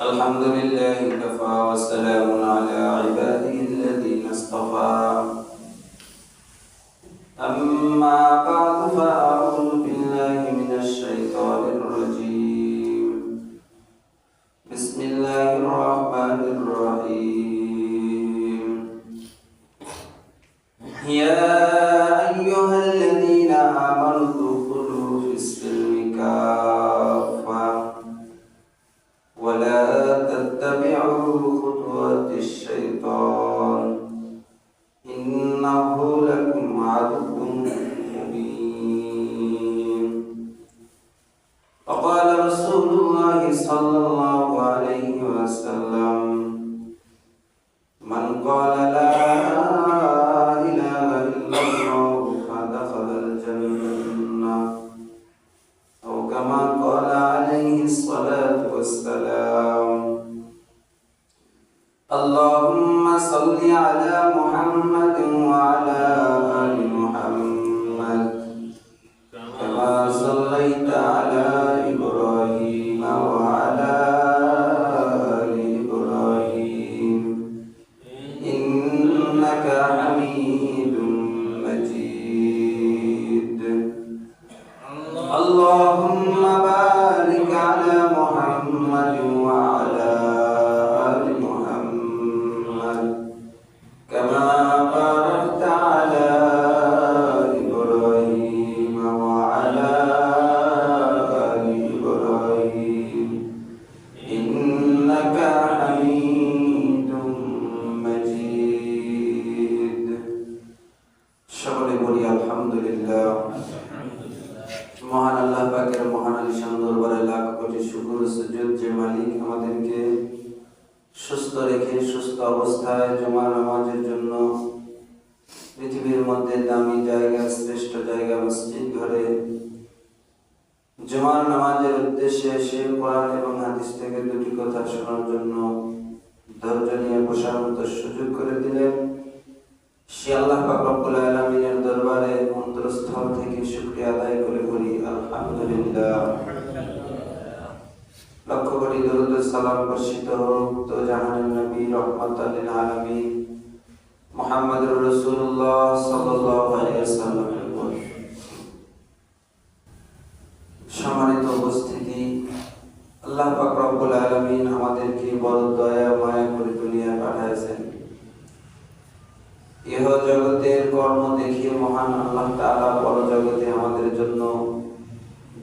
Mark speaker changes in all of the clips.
Speaker 1: الحمد لله كفى وسلام على عباده الذين اصطفى. أما بعد فأعوذ بالله من الشيطان الرجيم. بسم الله الرحمن الرحيم. يا صلى الله عليه وسلم. কোটি শুকর সুজুদ যে মালিক আমাদেরকে সুস্থ রেখে সুস্থ অবস্থায় জমা নামাজের জন্য পৃথিবীর মধ্যে দামি জায়গা, শ্রেষ্ঠ জায়গা, মসজিদ ঘরে জুমার নামাজের উদ্দেশ্যে সে কোরআন এবং হাদিস থেকে দুটি কথা শোনার জন্য ধৈর্য নিয়ে বসার মতো সুযোগ করে দিলেন। সে আল্লাহ পাক রব্বুল আলামিনের সালাম বর্ষিত তো জাহানের নবী রহমাতাল লিল আলামিন মুহাম্মদুর রাসূলুল্লাহ সাল্লাল্লাহু সম্মানিত উপস্থিতি, আল্লাহ পাক রব্বুল আমাদেরকে বড় দয়া মায়া করে দুনিয়ায় পাঠাইছেন। ইহ জগতের কর্ম দেখিয়ে মহান আল্লাহ তাআলা বড় জগতে আমাদের জন্য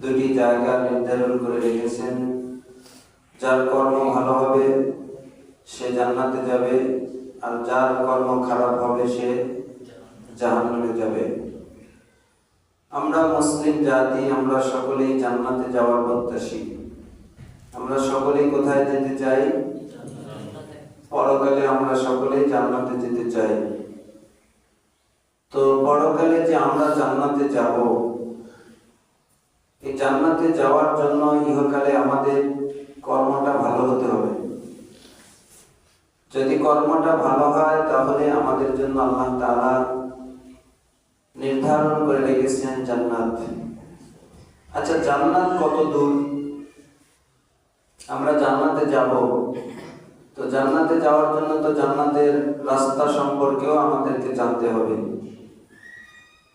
Speaker 1: দুটি জায়গা নির্ধারণ করে রেখেছেন। যার কর্ম ভালো হবে, সে জান্নাতে যাবে, আর যার কর্ম খারাপ হবে, সে জাহান্নামে যাবে। আমরা মুসলিম জাতি, আমরা সকলেই জান্নাতে যাওয়ার প্রত্যাশী। আমরা সকলেই কোথায় যেতে চাই? পরকালে আমরা সকলেই জান্নাতে যেতে চাই। তো পরকালে যে আমরা জান্নাতে যাব, এই জান্নাতে যাওয়ার জন্য ইহকালে আমাদের কর্মটা ভালো হতে হবে। যদি কর্মটা ভালো হয়, তাহলে আমাদের জন্য আল্লাহ তাআলা নির্ধারণ করে রেখেছেন জান্নাত। আচ্ছা জান্নাত কত দূর? আমরা জান্নাতে যাব। তো জান্নাতে যাওয়ার জন্য তো জান্নাতের রাস্তা সম্পর্কেও আমাদেরকে জানতে হবে।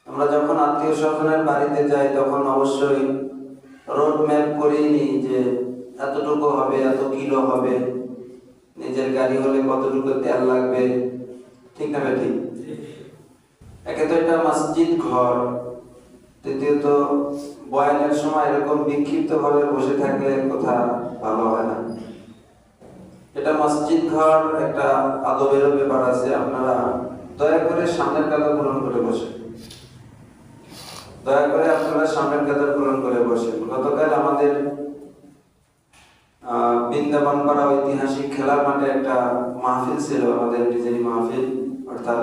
Speaker 1: আমরা যখন আত্মীয় স্বজনের বাড়িতে যাই, তখন অবশ্যই রোড ম্যাপ করেই নিই যে এতটুকু হবে, এত কিলো হবে। নিজের গাড়ি হলে কতটুকু তেল লাগবে? ঠিক না ঠিক একে তো এটা মসজিদ ঘর। দ্বিতীয়ত বয়ানের সময় এরকম বিক্ষিপ্ত ভাবে বসে থাকলে কথা ভালো হয় না। এটা মসজিদ ঘর একটা আদবেরও ব্যাপার আছে, আপনারা দয়া করে সামনের কাতা পূরণ করে বসে। দয়া করে আপনারা সামনের কাতার পূরণ করে বসেন গতকাল আমাদের আহ, পাড়া ঐতিহাসিক খেলার মাঠে একটা মাহফিল ছিল আমাদের নিজেরই মাহফিল অর্থাৎ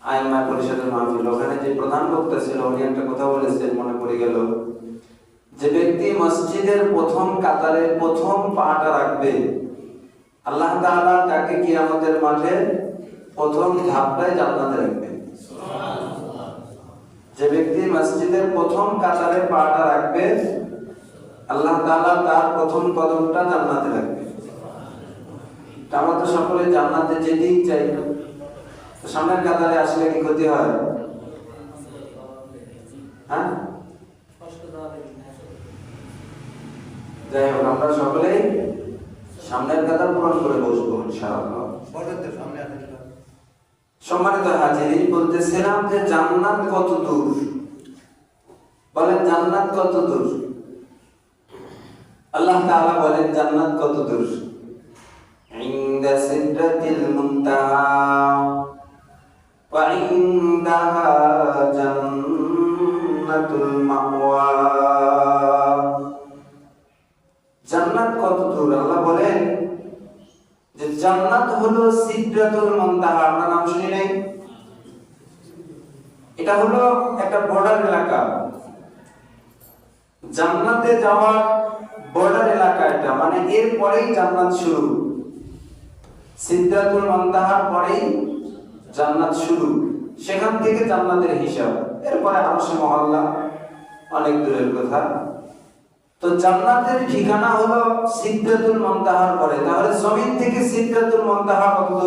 Speaker 1: আইনমা পরিষদের মাহফিল। ওখানে যে প্রধান বক্তা ছিল উনি একটা কথা বলেছেন মনে পড়ে গেল যে ব্যক্তি মসজিদের প্রথম কাতারে প্রথম পাটা রাখবে আল্লাহ তাআলা তাকে কিয়ামতের মাঠে প্রথম ধাপটায় জান্নাতে রাখবে। যে ব্যক্তি মসজিদের প্রথম কাতারে পাটা রাখবে আল্লাহ তাআলা তার প্রথম কদমটা জান্নাতে রাখবে। আমরা তো সকলে জান্নাতে যেতেই চাই তো সামনের কাতারে আসলে কি ক্ষতি হয়? হ্যাঁ? যাই হোক আমরা সকলেই সামনের কাতার পূরণ করে বসবো ইনশাআল্লাহ। সম্মানিত হাজির বলতেছিলাম যে জান্নাত কত দূর? বলেন, জান্নাত কত দূর? আল্লাহ তাআলা বলেন, জান্নাত কত দূর? ইনদা সিদরাতিল মুনতাহা ওয়া ইনদাহা জান্নাতুল মাওয়া। জান্নাত কত দূর? আল্লাহ বলেন যে জান্নাত হলো সিদরাতুল মুনতাহা। আমরা নাম শুনি নাই? এটা হলো একটা বর্ডার এলাকা। জান্নাতে যাওয়ার বর্ডার এলাকা এটা মানে এর পরেই জান্নাত শুরু। সিদরাতুল মুনতাহার পরেই জান্নাত শুরু। সেখান থেকে জান্নাতের হিসাব। এরপরে আরশে মহল্লা, অনেক দূরের কথা। তো জান্নাতের ঠিকানা হলো সিদ্ধাতুল মুনতাহার পরে। তাহলে জমিন থেকে সিদ্ধাতুল মুনতাহা কত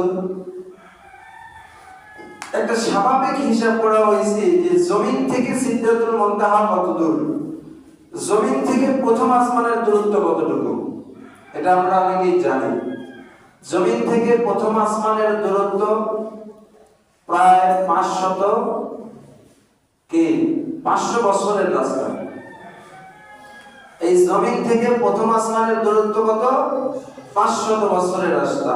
Speaker 1: একটা স্বাভাবিক হিসাব করা হয়েছে যে জমিন থেকে সিদ্ধাতুল মুনতাহা কত দূর? জমিন থেকে প্রথম আসমানের দূরত্ব কতটুকু? এটা আমরা অনেকেই জানি। জমিন থেকে প্রথম আসমানের দূরত্ব প্রায় পাঁচশত কি? পাঁচশো বছরের রাস্তা এই জমিন থেকে প্রথম আসমানের দূরত্ব কত? পাঁচশত বছরের রাস্তা।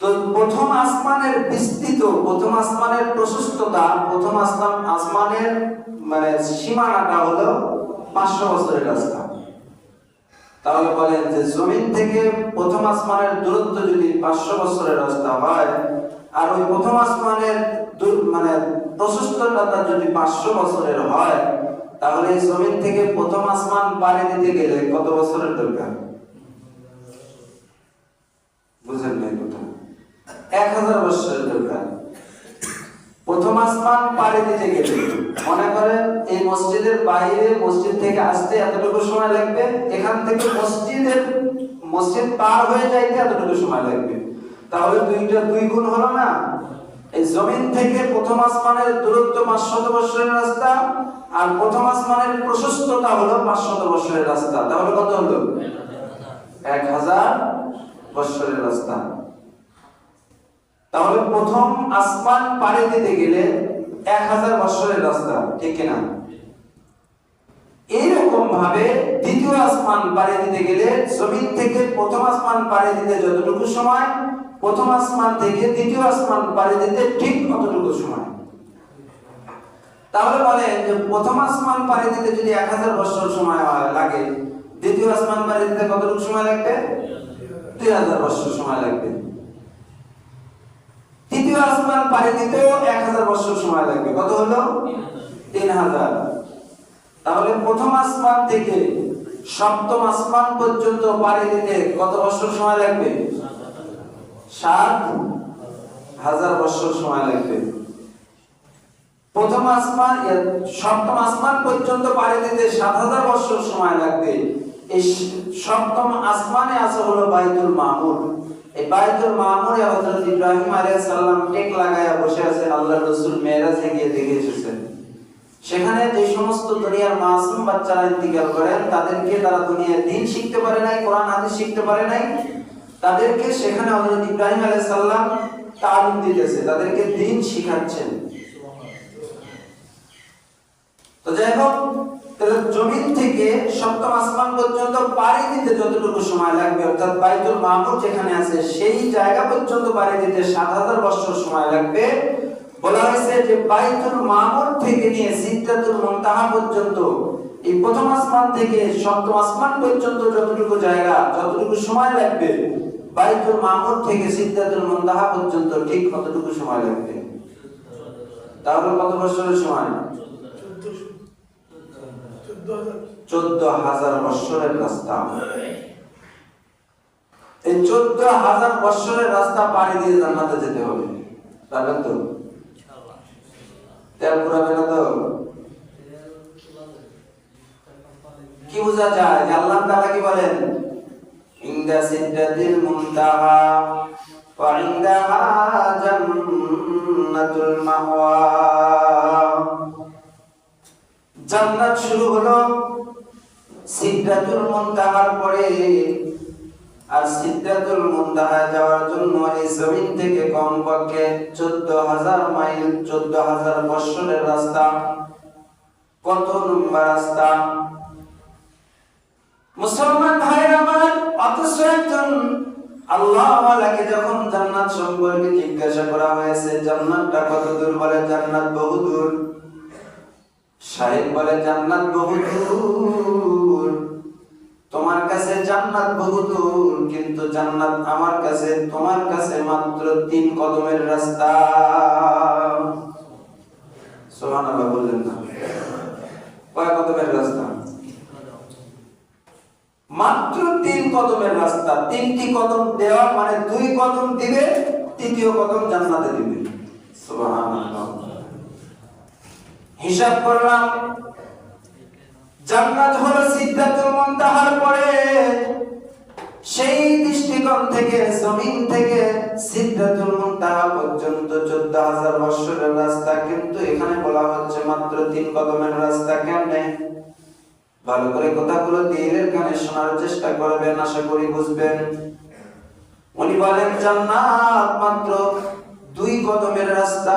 Speaker 1: তো প্রথম আসমানের বিস্তৃত, প্রথম আসমানের প্রশস্ততা, প্রথম আসমান আসমানের মানে সীমানাটা হলো পাঁচশো বছরের রাস্তা। তাহলে বলেন যে জমিন থেকে প্রথম আসমানের দূরত্ব যদি পাঁচশো বছরের রাস্তা হয়, আর ওই প্রথম আসমানের মানে প্রশস্ততা যদি পাঁচশো বছরের হয়, তাহলে জমিন থেকে প্রথম আসমান পাড়ি দিতে গেলে কত বছরের দরকার? বুঝেন নাই কথা এক হাজার বছরের প্রথম আসমান পাড়ি দিতে গেলে মনে করেন এই মসজিদের বাইরে, মসজিদ থেকে আসতে এতটুকু সময় লাগবে? এখান থেকে মসজিদের, মসজিদ পার হয়ে যাইতে এতটুকু সময় লাগবে? তাহলে দুইটা দুই গুণ হলো না? এই জমিন থেকে প্রথম আসমানের দূরত্ব পাঁচশত বছরের রাস্তা, আর প্রথম আসমানের প্রশস্ততা হলো পাঁচশত বছরের রাস্তা। তাহলে কত হলো? এক হাজার বছরের রাস্তা। তাহলে প্রথম আসমান পাড়ি দিতে গেলে এক হাজার বছরের রাস্তা, ঠিক কিনা? এইরকম ভাবে দ্বিতীয় আসমান পাড়ি দিতে গেলে জমিন থেকে প্রথম আসমান পাড়ি দিতে যতটুকু সময়, প্রথম আসমান থেকে দ্বিতীয় আসমান পাড়ি দিতে ঠিক ততটুকু সময়। তাহলে বলে যে প্রথম আসমান পাড়ি দিতে যদি এক হাজার বছর সময় লাগে, দ্বিতীয় আসমান পাড়ি দিতে কতটুকু সময় লাগবে? দুই হাজার বছর সময় লাগবে। তৃতীয় আসমান পাড়ি দিতেও এক হাজার বছর সময় লাগবে। কত হলো? তিন হাজার। তাহলে প্রথম আসমান থেকে সপ্তম আসমান পর্যন্ত পাড়ি দিতে কত বছর সময় লাগবে? সাত হাজার বছর সময় লাগবে। প্রথম আসমান সপ্তম আসমান পর্যন্ত পাড়ি দিতে সাত হাজার বছর সময় লাগবে। এই সপ্তম আসমানে আছে হলো বাইতুল মামুর বাইতুল মামুরে হযরত ইব্রাহিম আলাইহিস সালাম টেক লাগায়া বসে আছে, আল্লাহর রাসূল মেরাজে গিয়ে দেখে সেখানে যে সমস্ত দুনিয়ার মাসুম বাচ্চারা ইন্তিকাল করেন তাদেরকে তারা দুনিয়ার দিন শিখতে পারে নাই, কোরআন, হাদিস শিখতে পারে নাই। তাদেরকে সেখানে হযরত ইব্রাহিম আলাইহিস সালাম তালিম দিতেছে, তাদেরকে দিন শিখাচ্ছেন। তো যাই হোক তাহলে জমিন থেকে সপ্তম আসমান পর্যন্ত পাড়ি দিতে যতটুকু সময় লাগবে, অর্থাৎ বাইতুল মামুর যেখানে আছে, সেই জায়গা পর্যন্ত পাড়ি দিতে সাত হাজার বছর সময় লাগবে। বলা হয়েছে যে বাইতুল থেকে নিয়ে সিদ্ধাতুল মুনতাহা পর্যন্ত, এই প্রথম আসমান থেকে সপ্তম আসমান পর্যন্ত যতটুকু জায়গা, যতটুকু সময় লাগবে, বাইতুল থেকে সিদ্ধাতুল মুনতাহা পর্যন্ত ঠিক কতটুকু সময় লাগবে? তাহলে কত বছরের সময়? চোদ্দ হাজার বৎসরের রাস্তা। এই চোদ্দ হাজার বৎসরের রাস্তা পাড়ি দিয়ে জান্নাতে যেতে হবে। পারবেন তো? তেল পুরাবে না তো? কি বোঝা যায়? যে আল্লাহ তাআলা কি বলেন? ইনদা সিদ্দাতিল মুনতাহা ওয়া ইনদাহা জান্নাতুল মাওয়া। জান্নাত শুরু হলো সিদ্ধাতুল মুনতাহার পরে। আর সিদ্ধাতুল মুনতাহা যাওয়ার জন্য এই জমিন থেকে কমপক্ষে চোদ্দ হাজার মাইল চোদ্দ হাজার বৎসরের রাস্তা। কত লম্বা রাস্তা? মুসলমান ভাইরা আমার, অথচ একজন আল্লাহওয়ালাকে যখন জান্নাত সম্পর্কে জিজ্ঞাসা করা হয়েছে, জান্নাতটা কত দূর বলে? জান্নাত বহু দূর। সাহেব বলে, জান্নাত বহু দূর। তোমার কাছে জান্নাত বহু দূর, কিন্তু জান্নাত আমার কাছে, তোমার কাছে মাত্র তিন কদমের রাস্তা। বললেন না। কয় কদমের রাস্তা? মাত্র তিন কদমের রাস্তা। তিনটি কদম দেওয়া মানে দুই কদম দিবে, তৃতীয় কদম জান্নাতে দিবে। সুবহানাল্লাহ। হিসাব করলাম, জান্নাত হলো সিদ্ধাতুল মুনতাহার পরে সেই দৃষ্টিকোণ থেকে, জমিন থেকে সিদ্ধাতুল মুনতাহা পর্যন্ত চোদ্দ হাজার বৎসরের রাস্তা। কিন্তু এখানে বলা হচ্ছে মাত্র তিন কদমের রাস্তা কেমনে ভালো করে কথাগুলো দিলের কানে শোনার চেষ্টা করবেন, আশা করি বুঝবেন। উনি বলেন, জান্নাত মাত্র দুই কদমের রাস্তা।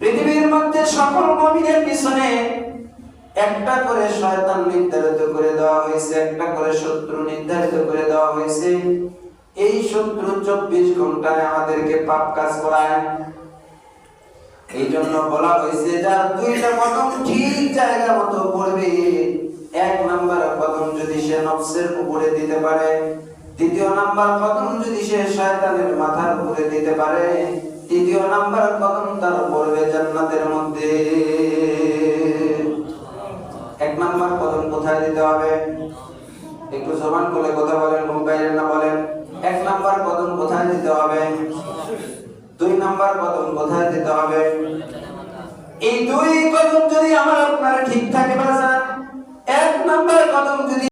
Speaker 1: পৃথিবীর মধ্যে সকল মুমিনের পিছনে একটা করে শয়তান নির্ধারিত করে দেওয়া হয়েছে, একটা করে শত্রু নির্ধারিত করে দেওয়া হয়েছে। এই শত্রু চব্বিশ ঘন্টায় আমাদেরকে পাপ কাজ করায়। এই জন্য বলা হয়েছে, যার দুইটা কদম ঠিক জায়গা মতো পড়বে, এক নাম্বার কদম যদি সে নফসের উপরে দিতে পারে দ্বিতীয় নাম্বার কদম যদি সে শয়তানের মাথার উপরে দিতে পারে, তৃতীয় নাম্বার কদম তার পড়বে জান্নাতের মধ্যে। এক নাম্বার কদম কোথায় দিতে হবে? একটু জবান করে কথা বলেন মোবাইলের না বলেন। এক নাম্বার কদম কোথায় দিতে হবে? দুই নাম্বার কদম কোথায় দিতে হবে? এই দুই কদম যদি আমার আপনার ঠিক থাকে বাজান এক নাম্বার কদম যদি